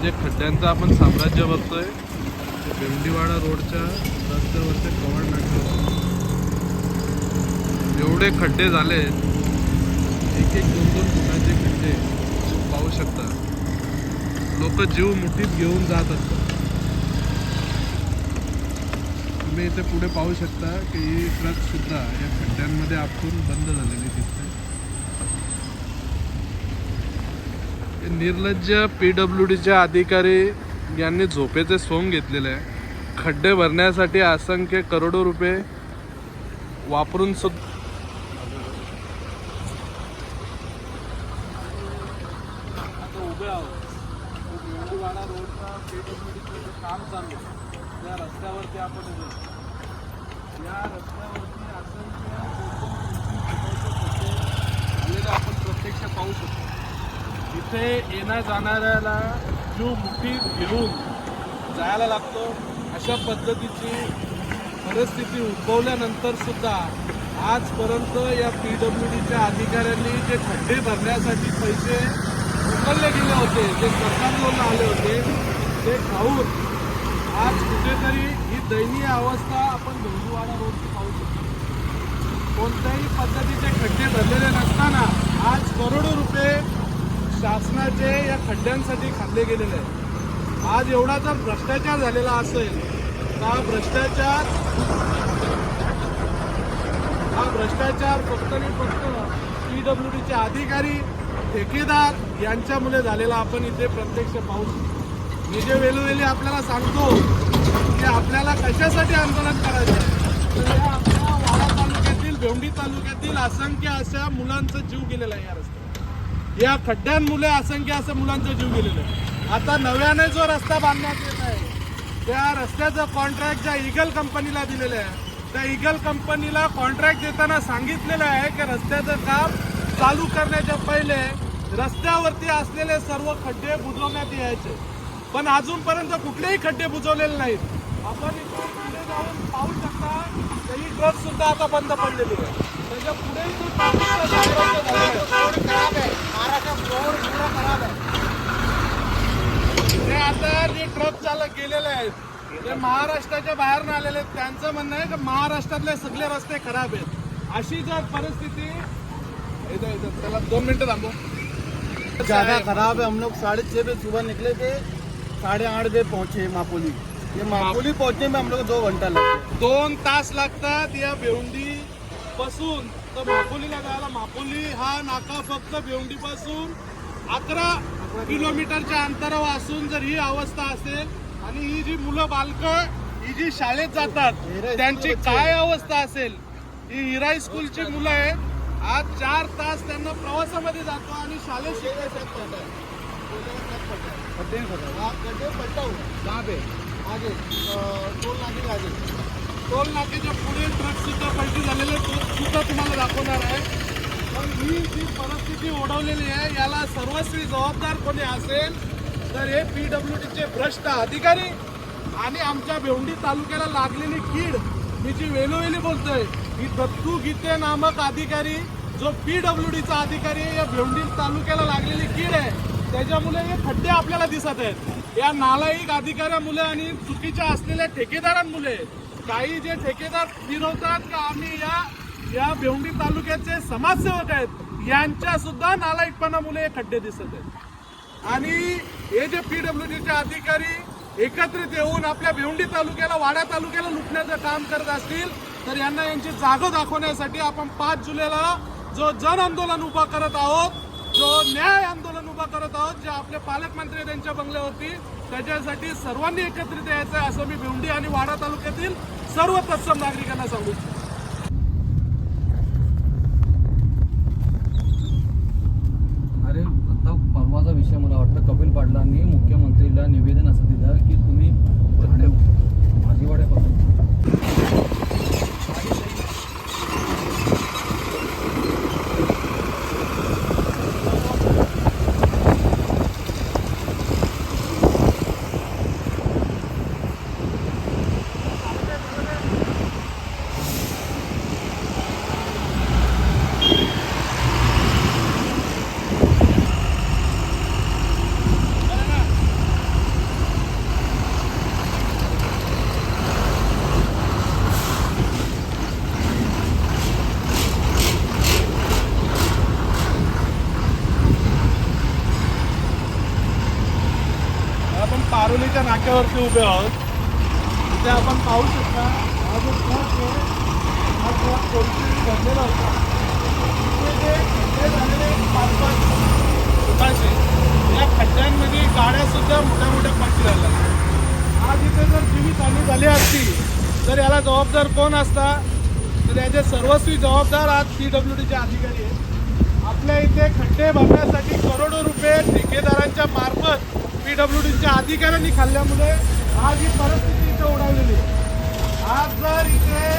म्हणजे जे खड्ड्यांचं आपण साम्राज्य बघतोय. ते भेंडीवाडा रोडच्या रस्त्यावरचे कवड नाटक एवढे खड्डे झाले. एक एक दोन दोन फुटाचे खड्डे पाहू शकता. लोक जीव मुठीत घेऊन जात असतात. तुम्ही इथे पुढे पाहू शकता की ही ट्रक सुद्धा या खड्ड्यांमध्ये आपण बंद झालेली दिसते. निर्लज्ज पी डब्ल्यू डीच्या अधिकारी यांनी झोपेचे सोंग घेतलेले आहे. खड्डे भरण्यासाठी असंख्य करोडो रुपये वापरून सुद्धा आता काम चालू त्या रस्त्यावरती आपण या रस्त्यावरती असंख्य आपण प्रत्यक्ष पाहू शकतो. इथे येण्या जाणाऱ्याला जीव मुठी घेऊन जायला लागतो अशा पद्धतीची परिस्थिती उद्भवल्यानंतर सुद्धा आजपर्यंत या पी डब्ल्यू डीच्या अधिकाऱ्यांनी जे खड्डे भरण्यासाठी पैसे उचलले गेले होते जे सरकारकडून आले होते ते खाऊन आज कुठेतरी ही दयनीय अवस्था आपण भेंडूवाडा रोडची पाहू शकतो. कोणत्याही पद्धतीचे खड्डे भरलेले नसताना आज करोडो रुपये शासनाचे या खड्ड्यांसाठी खाल्ले गेलेले आहेत. आज एवढा जर भ्रष्टाचार झालेला असेल तर हा भ्रष्टाचार हा भ्रष्टाचार फक्त आणि फक्त पी डब्ल्यू डीचे अधिकारी ठेकेदार यांच्यामुळे झालेला आपण इथे प्रत्यक्ष पाहू मी जे वेळोवेळी आपल्याला सांगतो की आपल्याला कशासाठी आंदोलन करायचं आहे? तर या आपल्या वाडा तालुक्यातील भेंडी तालुक्यातील असंख्य अशा मुलांचा जीव गेलेला आहे या रस्त्यात या खड्ड्यांमुळे असंख्य असं मुलांचा जीव गेलेला. आहे आता नव्याने जो रस्ता बांधण्यात येत आहे त्या रस्त्याचं कॉन्ट्रॅक्ट ज्या इगल कंपनीला दिलेलं आहे त्या इगल कंपनीला कॉन्ट्रॅक्ट देताना सांगितलेलं आहे की रस्त्याचं काम चालू करण्याच्या पहिले रस्त्यावरती असलेले सर्व खड्डे बुजवण्यात यायचे. पण अजूनपर्यंत कुठलेही खड्डे बुजवलेले नाहीत. आपण इथून पुढे जाऊन पाहू शकता तरी ही ट्रक सुद्धा आता बंद पडलेली आहे. त्याच्या पुढे खराब आहे. महाराष्ट्रात रोड पूरा खराब आहे. ते आता जे ट्रक चालक गेलेले आहेत ते महाराष्ट्राच्या बाहेर आलेले आहेत. त्यांचं म्हणणं आहे की महाराष्ट्रातले सगळे रस्ते खराब आहेत. अशी जर परिस्थिती त्याला दोन मिनिटं थांबू. ज्यादा खराब है हम लोग साढ़े छः बजे सुबह निकले थे साढ़े आठ बजे पहुंचे मापोली. ये मापोली पहुंचने में हम लोग दो घंटा लग दोन तास लागतात या भेवंडी पासून. तर मापोलीला जायला. मापोली हा नाका फक्त भेवंडी पासून अकरा किलोमीटरच्या अंतरावर असून जर ही अवस्था असेल आणि ही जी मुलं बालक ही जी शाळेत जातात त्यांची. काय अवस्था असेल? ही हिराई स्कूलची मुलं आहेत. आज चार तास त्यांना प्रवासामध्ये जातो आणि कहाँ पे आगे टोल के आगे टोल नाक्याच्या पुढे ट्रक सुद्धा पलटी झालेले सुद्धा तुम्हाला दाखवणार आहे. पण ही जी परिस्थिती ओढवलेली आहे याला सर्वस्वी जबाबदार कोणी असेल तर हे पी डब्ल्यू डीचे भ्रष्ट अधिकारी आणि आमच्या भेवंडी तालुक्याला लागलेली कीड मी जी वेलोवेली बोलतोय ही दत्तू गीते नामक अधिकारी जो पी डब्ल्यू डीचा अधिकारी आहे या भेवंडी तालुक्याला लागलेली कीड आहे त्याच्यामुळे हे खड्डे आपल्याला दिसत आहेत. या नालायक अधिकाऱ्यामुळे आणि चुकीच्या असलेल्या ठेकेदारांमुळे काही जे ठेकेदार फिरवतात का आम्ही या या भेवंडी तालुक्याचे समाजसेवक आहेत यांच्या सुद्धा नालायकपणामुळे हे खड्डे दिसत आहेत. आणि हे जे पी डब्ल्यू डीचे अधिकारी एकत्रित येऊन आपल्या भिवंडी तालुक्याला वाडा तालुक्याला लुटण्याचं काम करत असतील तर यांना यांची जागं दाखवण्यासाठी आपण पाच जुलैला जो जन आंदोलन उभा करत आहोत जो न्याय आंदोलन उभा करत आहोत जे आपले पालकमंत्री त्यांच्या बंगल्यावरती त्याच्यासाठी सर्वांनी एकत्रित यायचं आहे असं मी भिवंडी आणि वाडा तालुक्यातील सर्व तत्सम नागरिकांना सांगू. अरे आता परवाचा विषय मला वाटतं कपिल पाटलांनी मुख्यमंत्रीला निवेदन असं दिलं की तुम्ही ठाणे भाजीवाड्यापासून नाक्यावरती उभे आहोत. तिथे आपण पाहू शकता हा जो ट्रक आहे हा ट्रक कोणती भरलेला होता तिथे जे खड्डे झालेले पाच पाच फुटाचे या खड्ड्यांमध्ये गाड्यासुद्धा मोठ्या मोठ्या पाठी झाल्या आज इथे जर जीवित हानी झाली असती तर याला जबाबदार कोण असता? तर याचे सर्वस्वी जबाबदार आज पी डब्ल्यू डीचे अधिकारी आहेत. आपल्या इथे खड्डे भरण्यासाठी करोडो रुपये ठेकेदारांच्या मार्फत पीडब्ल्यूडीच्या अधिकाऱ्यांनी खाल्ल्यामुळे आज ही परिस्थिती इथे ओढवलेली आहे. आज जर इथे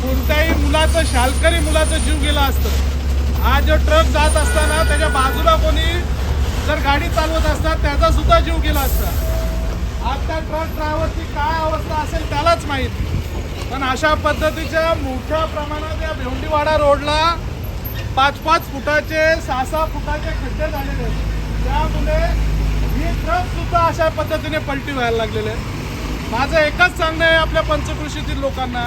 कोणत्याही मुलाचं शालकरी मुलाचं जीव गेला असतं आज जो ट्रक जात असताना त्याच्या बाजूला कोणी जर गाडी चालवत असतात त्याचा सुद्धा जीव गेला असता. आज त्या ट्रक ड्रायव्हरची काय अवस्था असेल त्यालाच माहीत पण अशा पद्धतीच्या मोठ्या प्रमाणात या भेंडीवाडा रोडला पाच पाच फुटाचे सहा सहा फुटाचे खड्डे झालेले आहेत. त्यामुळे हे ट्रक सुद्धा अशा पद्धतीने पलटी व्हायला लागलेले माझं एकच सांगणं आहे आपल्या पंचकृषीतील लोकांना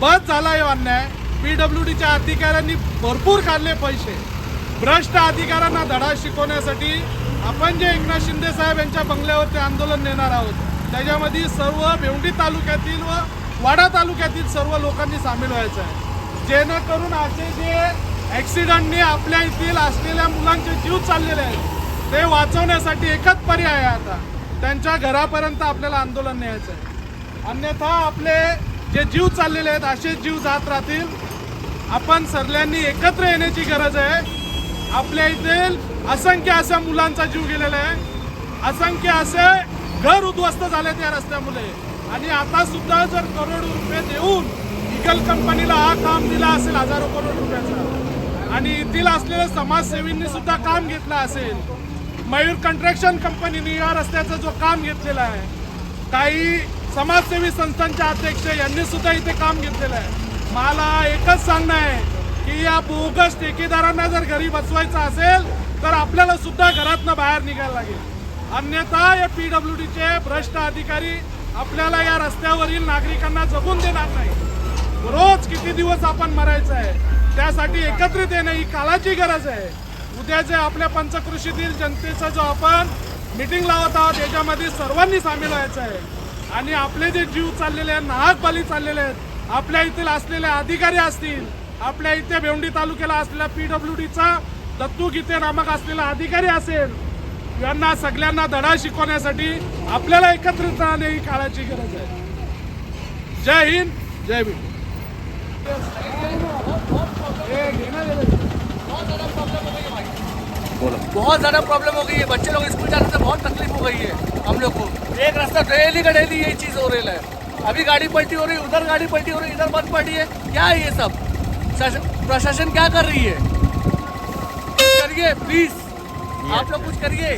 बस झाला आहे हो अन्याय. पी डब्ल्यू डीच्या अधिकाऱ्यांनी भरपूर काढले पैसे. भ्रष्ट अधिकाऱ्यांना धडा शिकवण्यासाठी आपण जे एकनाथ शिंदे साहेब यांच्या बंगल्यावरती आंदोलन नेणार आहोत त्याच्यामध्ये सर्व भेवंडी तालुक्यातील व वाडा तालुक्यातील सर्व लोकांनी सामील व्हायचं आहे. जेणेकरून असे जे ॲक्सिडेंटने आपल्या येथील असलेल्या मुलांचे जीव चाललेले आहेत ते वाचवण्यासाठी एकच पर्याय आहे आता. त्यांच्या घरापर्यंत आपल्याला आंदोलन न्यायचं आहे. अन्यथा आपले जे जीव चाललेले आहेत असे जीव जात राहतील. आपण सर्वांनी एकत्र येण्याची गरज आहे. आपल्या इथील असंख्य असा मुलांचा जीव गेलेला आहे. असंख्य असे घर उद्ध्वस्त झाले त्या रस्त्यामुळे. आणि आता सुद्धा जर करोड रुपये देऊन इगल कंपनीला हा काम दिला असेल हजारो करोड रुपयाचा. आणि येथील असलेल्या समाजसेवींनी सुद्धा काम घेतलं असेल मयूर कंट्रॅक्शन कंपनीने या रस्त्याचं जो काम घेतलेलं आहे काही समाजसेवी संस्थांच्या अध्यक्ष यांनी सुद्धा इथे काम घेतलेलं आहे. मला एकच सांगणं आहे की या बोगस ठेकेदारांना जर घरी बसवायचं असेल तर आपल्याला सुद्धा घरातनं बाहेर निघायला लागेल. अन्यथा या पी डब्ल्यू डीचे भ्रष्ट अधिकारी आपल्याला या रस्त्यावरील नागरिकांना जगून देणार नाही. रोज किती दिवस आपण मरायचं आहे त्यासाठी एकत्रित येणं ही काळाची गरज आहे. उद्या जे आपल्या पंचकृषीतील जनतेचा जो आपण मिटिंग लावत आहोत याच्यामध्ये सर्वांनी सामील व्हायचं आहे. आणि आपले जे जीव चाललेले आहेत नाहक बली चाललेले आहेत आपल्या इथील असलेले अधिकारी असतील आपल्या इथे भेवंडी तालुक्याला असलेला पी डब्ल्यू डीचा दत्तू गीते नामक असलेला अधिकारी असेल यांना सगळ्यांना धडा शिकवण्यासाठी आपल्याला एकत्रित राहणे ही काळाची गरज आहे. जय हिंद जय भीम. जरा. बहुत ज़्यादा प्रॉब्लम हो गई है। बच्चे लोग स्कूल जाने से बहुत तकलीफ़ हो गई है हम लोग को। एक रास्ता डेली का डेली यही चीज़ हो रही है। अभी गाड़ी पलटी हो रही है उधर गाड़ी पलटी हो रही है इधर बंद पड़ी है। क्या है ये सब? प्रशासन क्या कर रही है? कुछ करिए प्लीज़ आप लोग कुछ करिए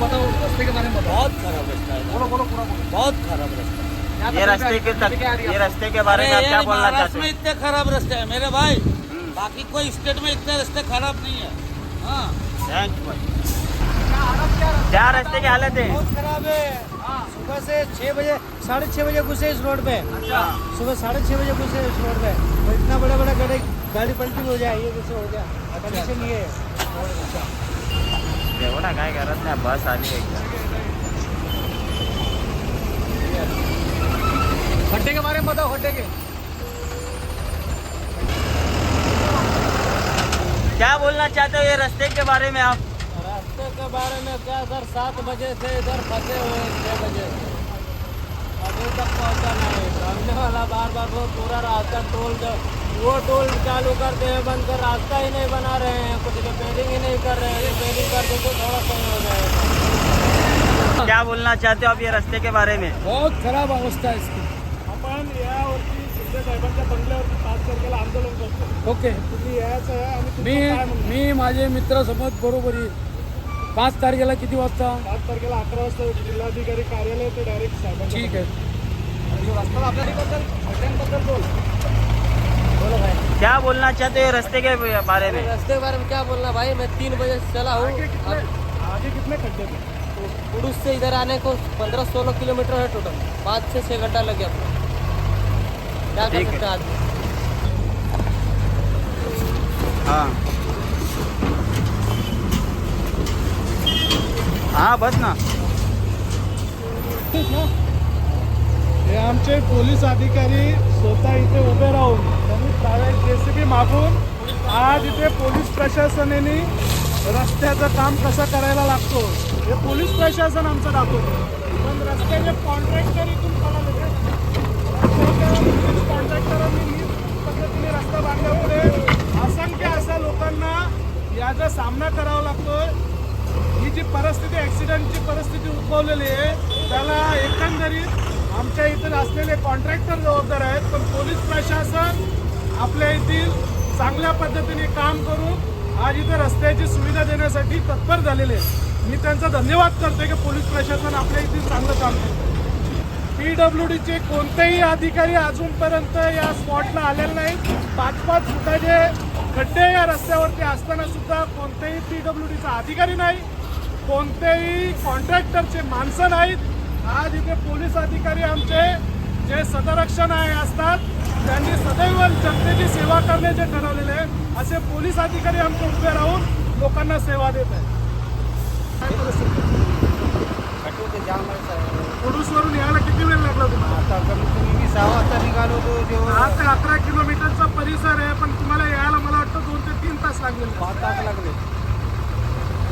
बताओ रास्ते के बारे में बताओ बहुत खराब रास्ता है बोलो बोलो पूरा बोलो बहुत खराब रास्ता है क्या ये तकलीफ़ रास्ते के तक है ये रास्ते के बारे में आप क्या बोलना चाहते हैं? इतने खराब रास्ते हैं मेरे भाई। बाकी कोई स्टेट में इतने रास्ते खराब नहीं है। हाँ। थैंक भाई। क्या रास्ते? की हालत है? बहुत खराब है। सुबह से छः बजे साढ़े छः बजे घुसे इस रोड पे। सुबह साढ़े छः बजे घुसे इस रोड पे। और इतना बड़ा बड़ा गाड़ी गाड़ी पलटी हो जाए ये कैसे हो गया? कंडीशन ये है। ना काय करत नाही बस आली एकदम खड्डे के बारे में बताओ खड्डे के। क्या बोलना चाहते हो ये रास्ते के बारे में आप? रास्ते के बारे में क्या सर? सात बजे से इधर फंसे हुए हैं छः बजे अभी तक पहुँचा नहीं। सामने वाला बार बार वो पूरा रास्ता टोल जो वो टोल चालू करते हैं बंद कर। रास्ता ही नहीं बना रहे हैं। कुछ रिपेयरिंग ही नहीं कर रहे हैं। रिपेयरिंग कर दे तो थोड़ा सही हो जाएगा क्या बोलना चाहते हो आप ये रास्ते के बारे में? बहुत खराब अवस्था है इसकी। यावरती साहेबांच्या बंगल्यावरती पाच तारखेला आंदोलन करतो. ओके. तुम्ही यायचं आहे आणि मी तुमचं काय म्हणणं? मी माझे मित्रासोबत बरोबरी पाच तारखेला किती वाजता? पाच तारखेला अकरा वाजता जिल्हाधिकारी कार्यालय ते डायरेक्ट साहेबांच्या ठीक आहे. क्या बोलना चाहते हो रास्ते के बारे में? रास्ते के बारे में क्या बोलना भाई? मैं तीन बजे से चला हूँ। आगे कितने आगे कितने खड्डे थे उड़ूस से इधर आने को पंद्रह सोलह किलोमीटर है टोटल पाँच से छः घंटा लग गया। ठीक है। हैं हाँ। हाँ बस ना। हे आमचे पोलीस अधिकारी स्वतः इथे उभे राहून त्यांनी प्रायव्हेट जेसीबी मागून आज इथे पोलीस प्रशासनाने रस्त्याचं काम कसं करायला लागतो हे पोलीस प्रशासन आमचं दाखवतो. पण रस्त्याचे कॉन्ट्रॅक्टर इथून पळाले पोलीस कॉन्ट्रॅक्टरांनी नीट पद्धतीने रस्ता बांधल्यामुळे असंख्य अशा लोकांना याचा सामना करावा लागतोय ही जी परिस्थिती ॲक्सिडेंटची परिस्थिती आहे. त्याला एकंदरीत आमच्या इथे असलेले कॉन्ट्रॅक्टर जबाबदार आहेत पण पोलीस प्रशासन आपल्या येथील चांगल्या पद्धतीने काम करून आज इथे रस्त्याची सुविधा देण्यासाठी तत्पर झालेले आहे मी त्यांचा धन्यवाद करते की पोलीस प्रशासन आपल्या इथे चांगलं काम करतं पी डब्ल्यू डीचे कोणतेही अधिकारी अजूनपर्यंत या स्पॉटला आलेले नाहीत. पाच पाच फुटाचे खड्डे या रस्त्यावरती असताना सुद्धा कोणतेही पी डब्ल्यू डीचा अधिकारी नाही. कोणतेही कॉन्ट्रॅक्टरचे माणसं नाहीत. आज इथे पोलीस अधिकारी आमचे जे सदरक्षण आहे असतात त्यांनी सदैव जनतेची सेवा करण्याचे ठरवलेले आहे असे पोलीस अधिकारी आमचे उभे राहून लोकांना सेवा देत आहेत. काय कुडूसवरून यायला किती वेळ लागला तुम्हाला? निघालो दहा ते अकरा किलोमीटरचा परिसर आहे पण तुम्हाला यायला मला वाटतं दोन ते तीन तास लागले. पाच तास लागले.